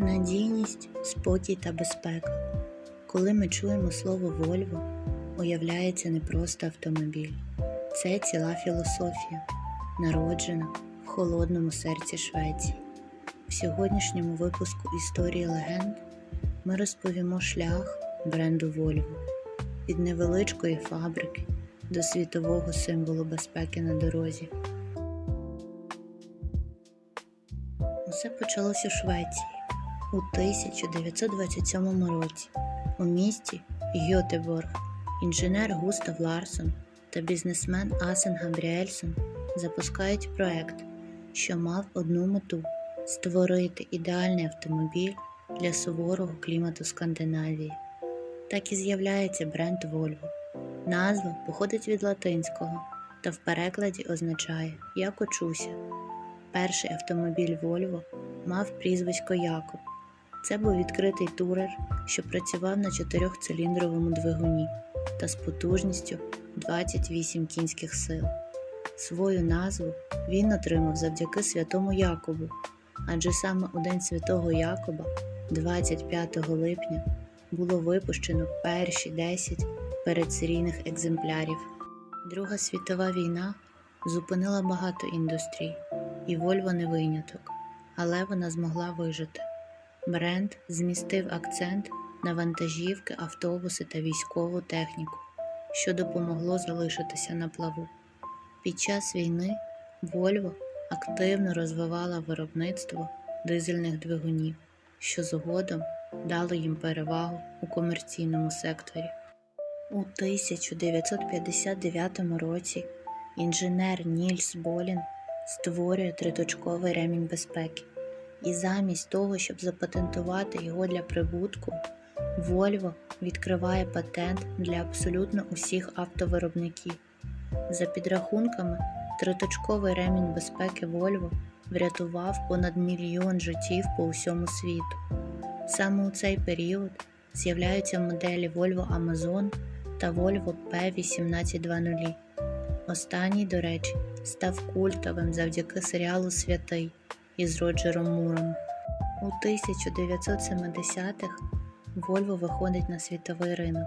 Надійність, спокій та безпека. Коли ми чуємо слово Вольво, уявляється не просто автомобіль, це ціла філософія, народжена в холодному серці Швеції. В сьогоднішньому випуску історії легенд ми розповімо шлях бренду Вольво від невеличкої фабрики до світового символу безпеки на дорозі. Усе почалося у Швеції у 1927 році у місті Гьотеборг інженер Густав Ларсон та бізнесмен Асен Габріельсон запускають проект, що мав одну мету створити ідеальний автомобіль для суворого клімату Скандинавії. Так і з'являється бренд Volvo. Назва походить від латинського та в перекладі означає «як учуся». Перший автомобіль Volvo мав прізвисько Якоб. Це був відкритий турер, що працював на чотирьохциліндровому двигуні та з потужністю 28 кінських сил. Свою назву він отримав завдяки святому Якобу, адже саме у День Святого Якоба, 25 липня, було випущено перші 10 передсерійних екземплярів. Друга світова війна зупинила багато індустрій, і Вольво не виняток, але вона змогла вижити. Бренд змістив акцент на вантажівки, автобуси та військову техніку, що допомогло залишитися на плаву. Під час війни Volvo активно розвивала виробництво дизельних двигунів, що згодом дало їм перевагу у комерційному секторі. У 1959 році інженер Нільс Болін створює триточковий ремінь безпеки. І замість того, щоб запатентувати його для прибутку, Volvo відкриває патент для абсолютно усіх автовиробників. За підрахунками, триточковий ремінь безпеки Volvo врятував понад мільйон життів по усьому світу. Саме у цей період з'являються моделі Volvo Amazon та Volvo P1820. Останній, до речі, став культовим завдяки серіалу Святий із Роджером Муром. У 1970-х Volvo виходить на світовий ринок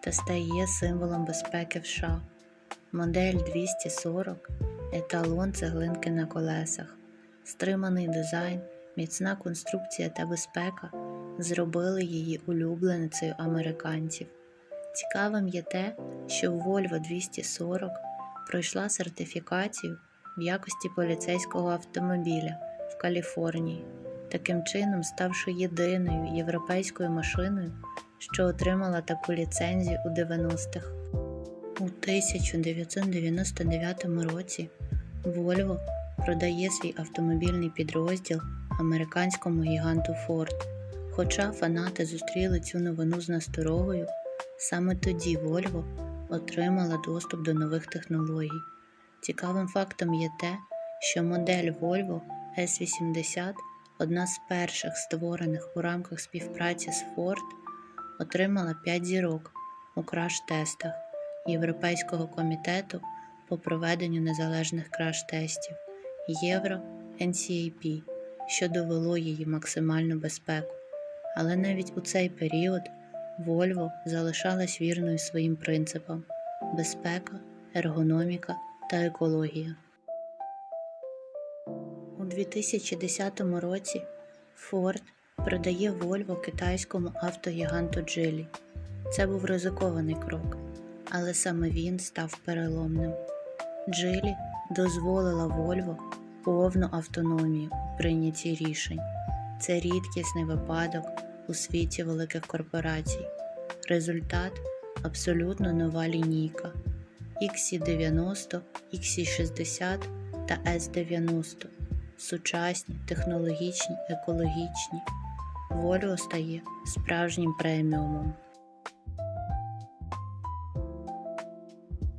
та стає символом безпеки в США. Модель 240 еталон цеглинки на колесах, стриманий дизайн, міцна конструкція та безпека зробили її улюбленицею американців. Цікавим є те, що Volvo 240 пройшла сертифікацію в якості поліцейського автомобіля в Каліфорнії, таким чином ставши єдиною європейською машиною, що отримала таку ліцензію у 90-х. У 1999 році Volvo продає свій автомобільний підрозділ американському гіганту Ford. Хоча фанати зустріли цю новину з насторогою, саме тоді Volvo отримала доступ до нових технологій. Цікавим фактом є те, що модель Volvo S80, одна з перших створених у рамках співпраці з Ford, отримала 5 зірок у краш-тестах Європейського комітету по проведенню незалежних краш-тестів Євро NCAP, що довело її максимальну безпеку. Але навіть у цей період Volvo залишалась вірною своїм принципам безпека, ергономіка та екологія. У 2010 році Ford продає Volvo китайському автогіганту Geely. Це був ризикований крок, але саме він став переломним. Geely дозволила Volvo повну автономію у прийнятті рішень. Це рідкісний випадок у світі великих корпорацій. Результат абсолютно нова лінійка XC90, XC60 та S90. Сучасні, технологічні, екологічні. Volvo стає справжнім преміумом.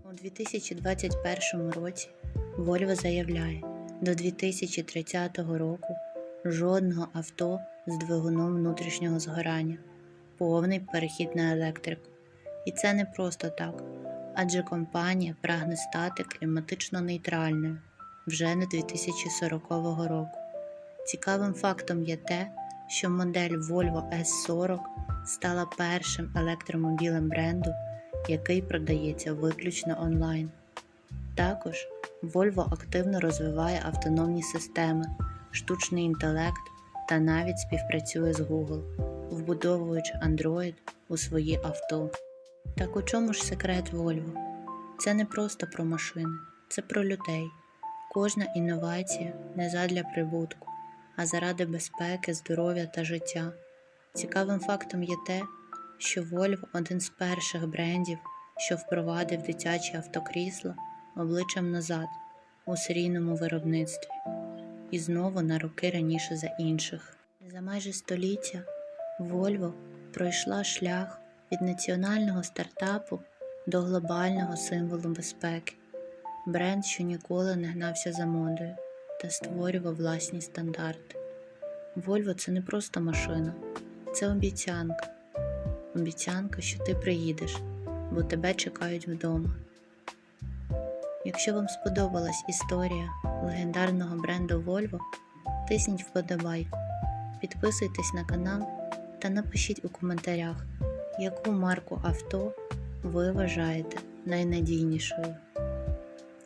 У 2021 році Volvo заявляє, до 2030 року жодного авто з двигуном внутрішнього згорання, повний перехід на електрику. І це не просто так, адже компанія прагне стати кліматично нейтральною вже не 2040 року. Цікавим фактом є те, що модель Volvo S40 стала першим електромобілем бренду, який продається виключно онлайн. Також Volvo активно розвиває автономні системи, штучний інтелект та навіть співпрацює з Google, вбудовуючи Android у свої авто. Так у чому ж секрет Volvo? Це не просто про машини, це про людей. Кожна інновація не задля прибутку, а заради безпеки, здоров'я та життя. Цікавим фактом є те, що Volvo один з перших брендів, що впровадив дитячі автокрісла обличчям назад у серійному виробництві, і знову на роки раніше за інших. За майже століття Volvo пройшла шлях від національного стартапу до глобального символу безпеки, бренд, що ніколи не гнався за модою та створював власні стандарти. Volvo це не просто машина, це обіцянка. Обіцянка, що ти приїдеш, бо тебе чекають вдома. Якщо вам сподобалась історія легендарного бренду Volvo, тисніть вподобайку, підписуйтесь на канал та напишіть у коментарях, яку марку авто ви вважаєте найнадійнішою.